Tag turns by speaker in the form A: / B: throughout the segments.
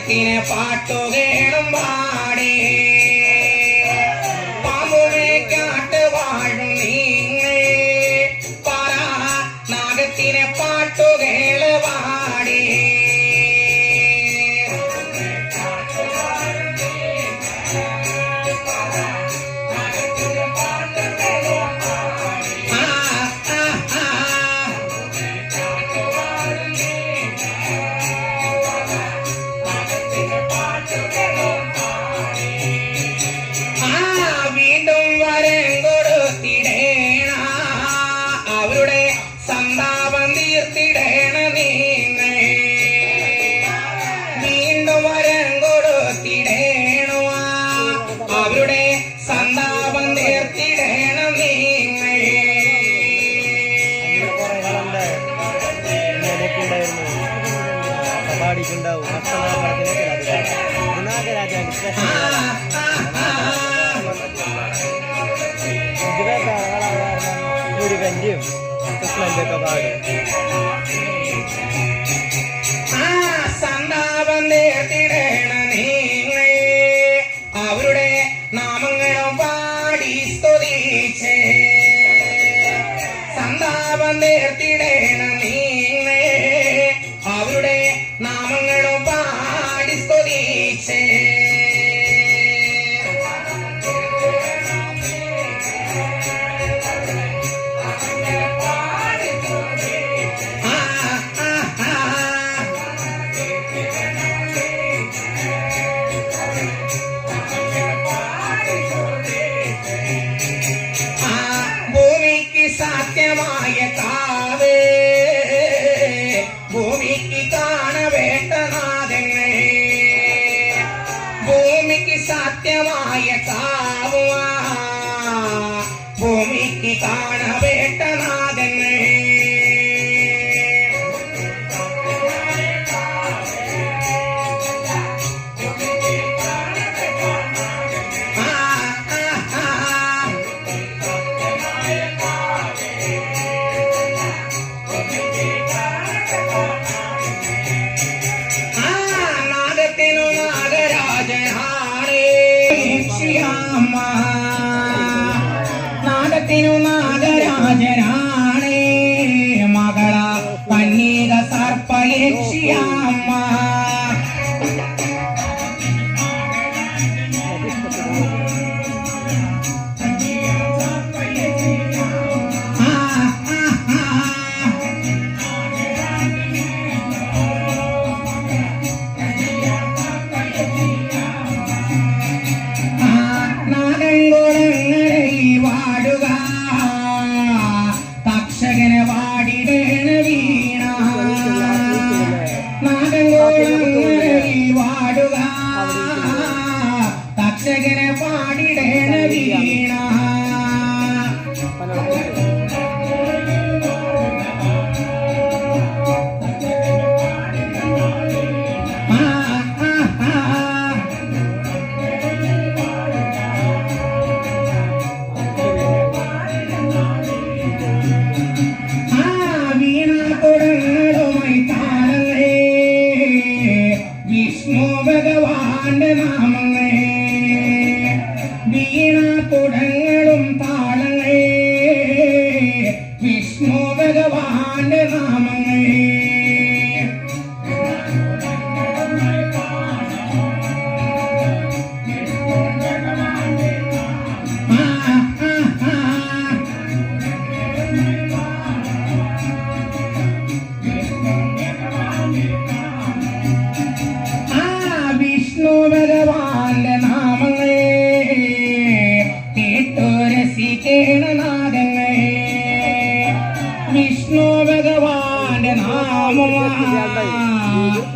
A: നാഗത്തിനെ പാട്ടുകേളും പാടി tchau tá Shyama നാഗത്തിനു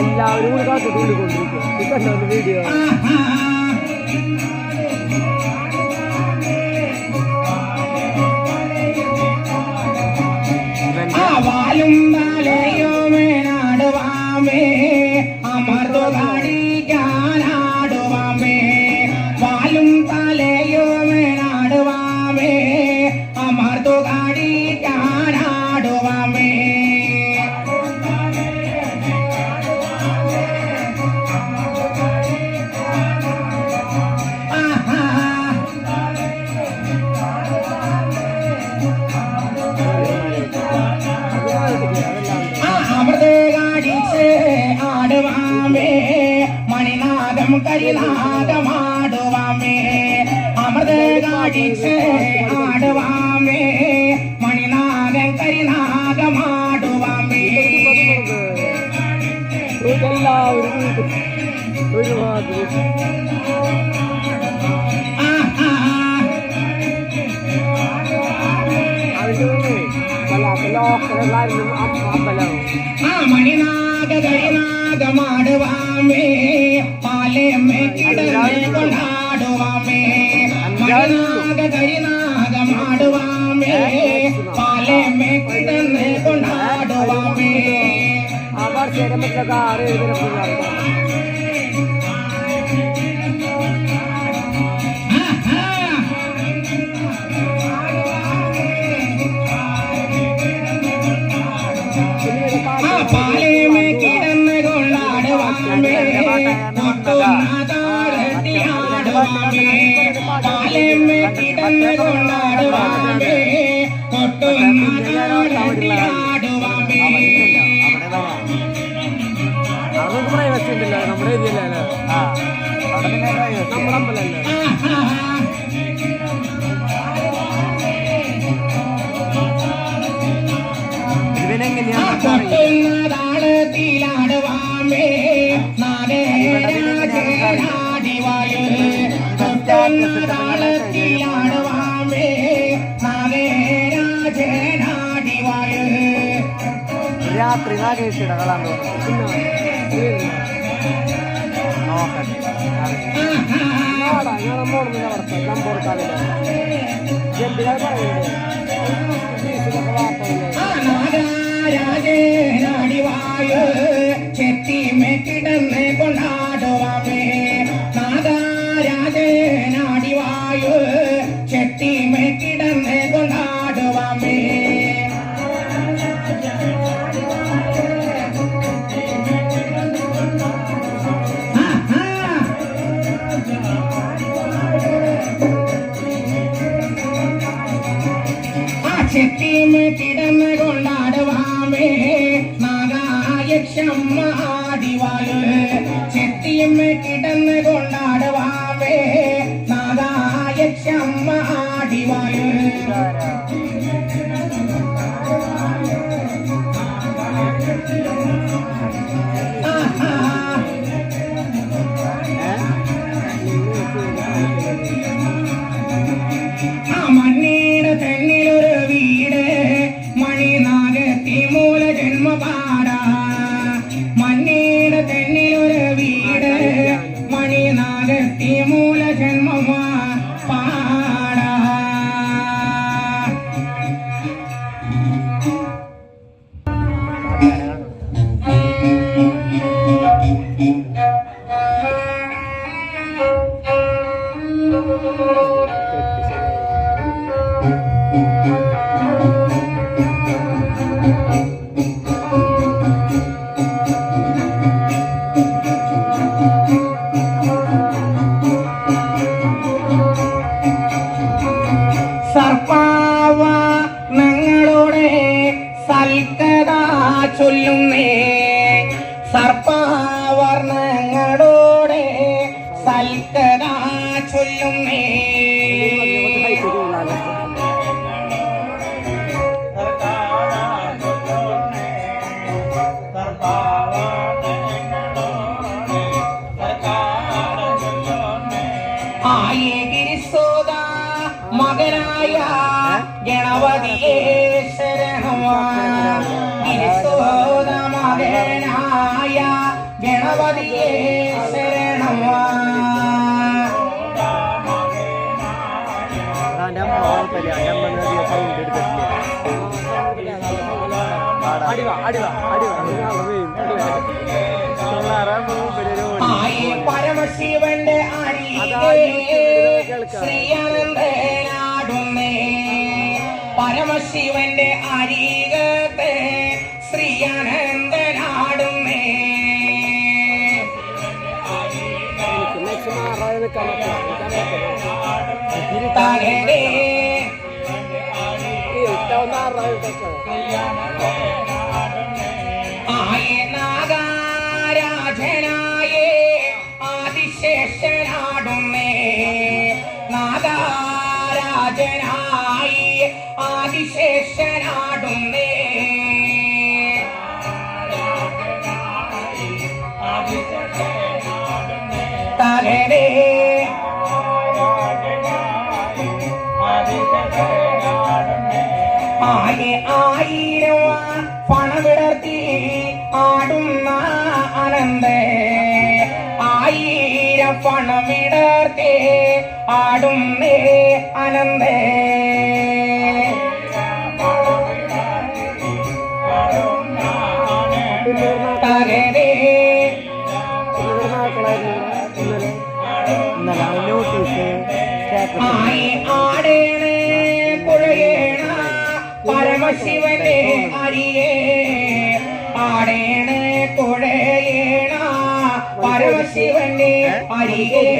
B: എല്ലാവരും കൂടി കാത്തിട്ടുള്ളിക്കൊണ്ടിരിക്കും ഇപ്പൊ വീഡിയോ
A: ആഹാ. ಆಡಿತೆ ಆಡುವಾಮೆ ಮಣಿನಾದ ಕರಿನಾಗ ಮಾಡುವಾಮೆ ಮಣಿನಾಗ ಕರಿನಾಗ ಮಾಡುವಾಮೆ ಪಾಲೆ ಮೇ ಕಿಡಲೆ ಕೊಡಾಡುವಾಮೆ ಮಣಿನಾಗ മണിനാഗ കരിനാഗമാടുവാമേ പാലയമ്മേ കിടന്ന് കൊണ്ടാടുവാമേ മണിനാഗ കരിനാഗമാടുവാമേ പാലയമ്മേ കിടന്ന് കൊണ്ടാടുവാമേ
B: ആ
A: കിടന്ന് കൊണ്ടാടുവാമേ
B: പ്രൈവസി ഉണ്ടല്ലോ നമ്മുടെ ഏരിയയിലല്ലേ നമ്മുടെ അമ്പലല്ലേ
A: ആഹാ.
B: രാത്രി നാഗേഷിയുടെ കളാൻ നോക്കട്ടെ ഞങ്ങളെ മോടുന്ന അവസ്ഥ നമ്പോർക്കാവില്ല എന്തിനാ പറയുന്നത്
A: ചെത്തിമേ കിടന്ന് കൊണ്ടാടുവാമേ
B: make me ಪಲಿ ಅಡಮ್ಮ ನದಿಯ ಸೌಂಡ್ ಹಿಡಿದಿರ್ಲಿ ಅಡಿವ ಅಡಿವ
A: ಅಡಿವ പരമശിവന്റെ ശ്രീയനന്ദനാടുന്നേ പരമശിവന്റെ അരീകത്തെ ശ്രീയനന്ദനാടുന്നേ തകരേ
B: നാഗാരാധനായേ
A: ആദിശേഷനാടുമേ നാഗാരാജനായി ആദിശേഷനാടുമേ തലവേ ആകെ ആയിരം പണമിടർത്തി ആടുന്ന അനന്തേ ആയിരം പണമിടർത്തി ആടുന്നേ അനന്തേ México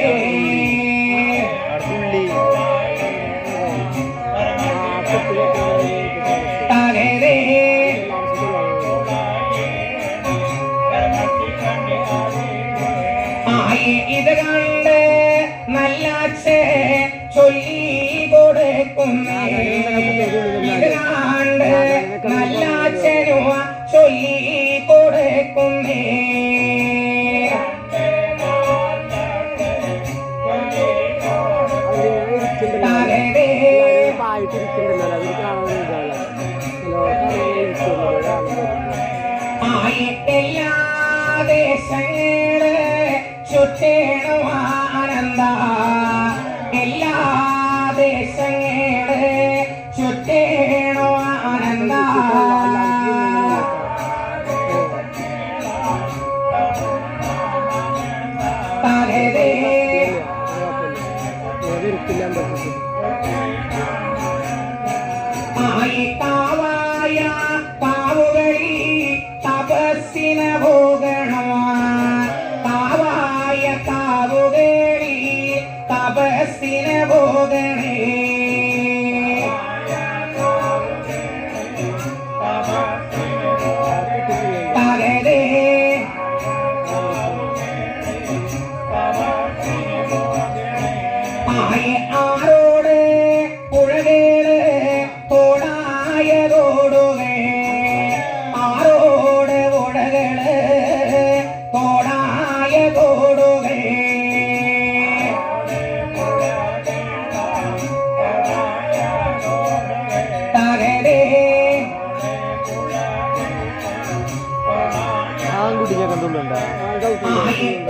A: Amen.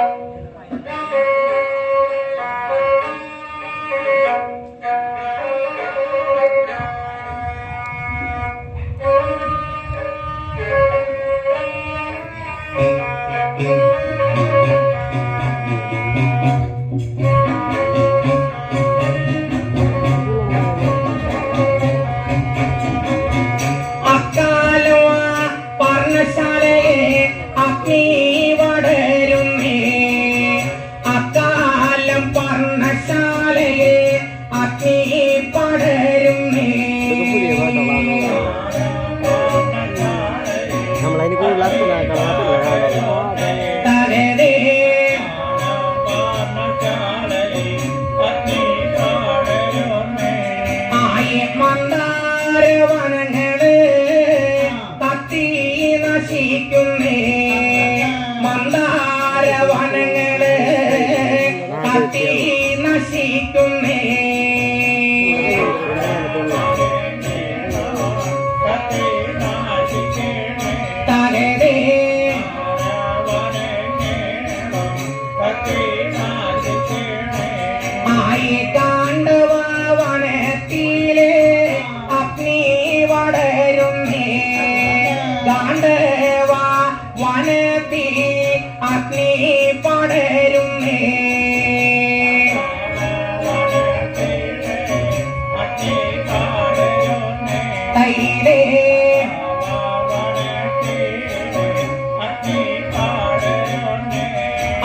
A: Thank you. Carolina.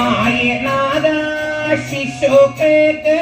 A: ആര്യനാഥ ശിശുക്കേക്ക്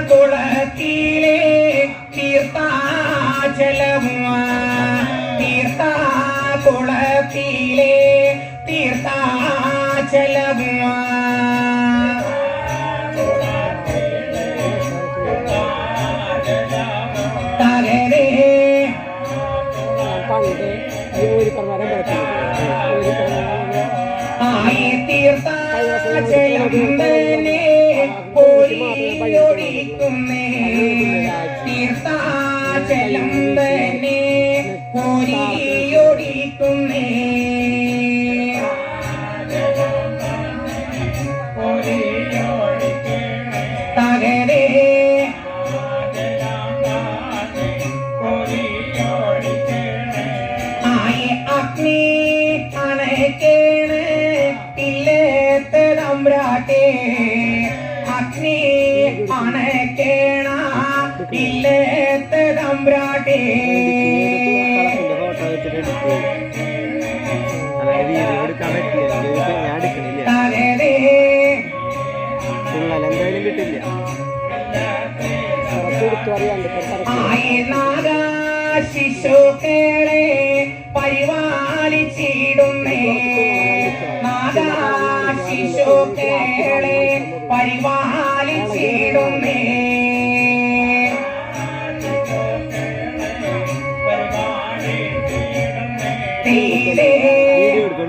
A: കുളത്തിലെ തീർത്ഥാചലമുവാ തീർത്ഥാ കുളത്തിലെ തീർത്ഥാചലമുവാ ആയി തീർത്ഥാചലം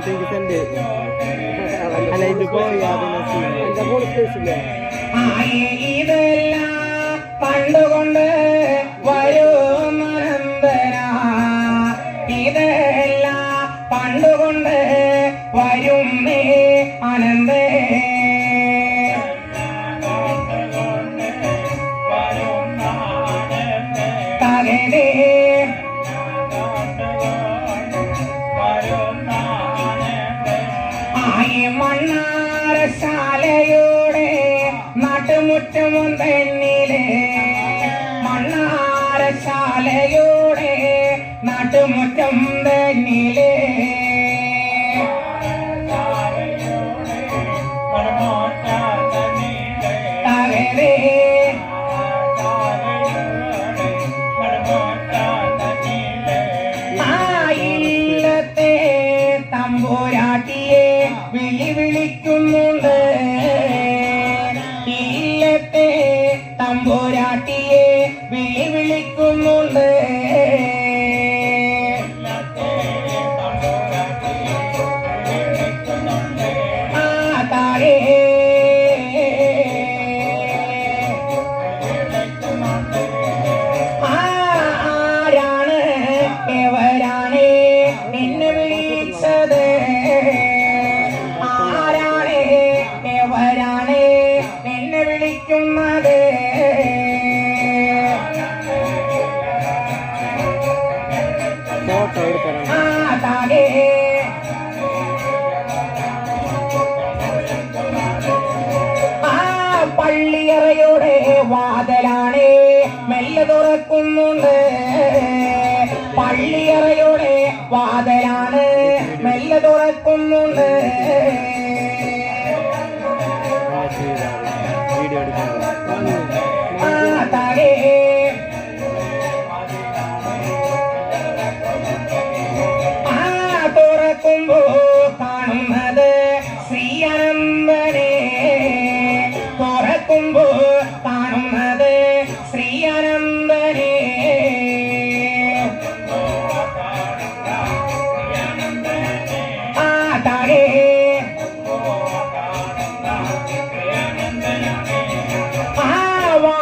B: ചിങ്കിസന്റെ അല്ല
A: ഇത് പോയി എന്റെ പോളിസ് സ്റ്റേഷനിലെ പണ്ടുകൊണ്ട് താനേ ആ പള്ളിയറയുടെ വാതലാണേ മെല്ലെ തുറക്കുന്നുണ്ട്. പള്ളിയറയുടെ വാതലാണ് മെല്ലെ തുറക്കുന്നുണ്ട്.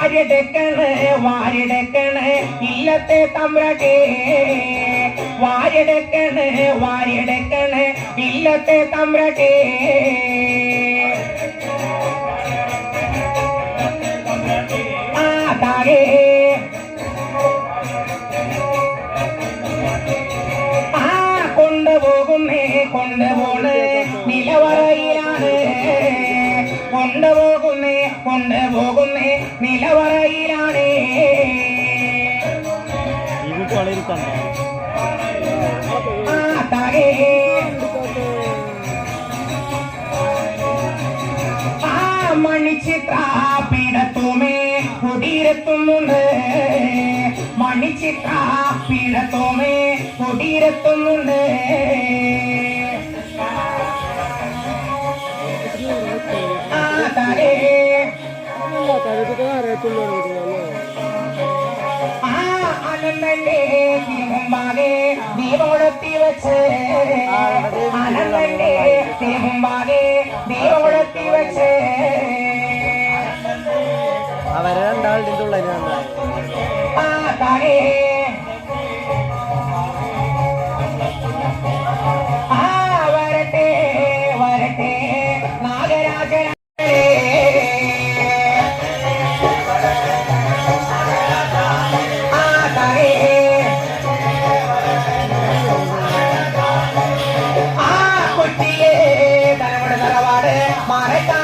A: വാരിടക്കണേ വാരിടക്കണേ ഇല്ലത്തെ തമ്രകേ വാരിടക്കണേ വാരിടക്കണേ ഇല്ലത്തെ തമ്രകേ ആ താഴേ മണിച്ചിത്രാപീഠത്തുമേ
B: കുടീരത്തുമുണ്ട് മണിച്ചിത്രാപീഠത്തുമേ കുടീരത്തുമുണ്ട്
A: ആ താരേ താരേ താരേ ആനന്ദന്റെ
B: അവരെ രണ്ടാളുടെ
A: ഉള്ള ให้ตา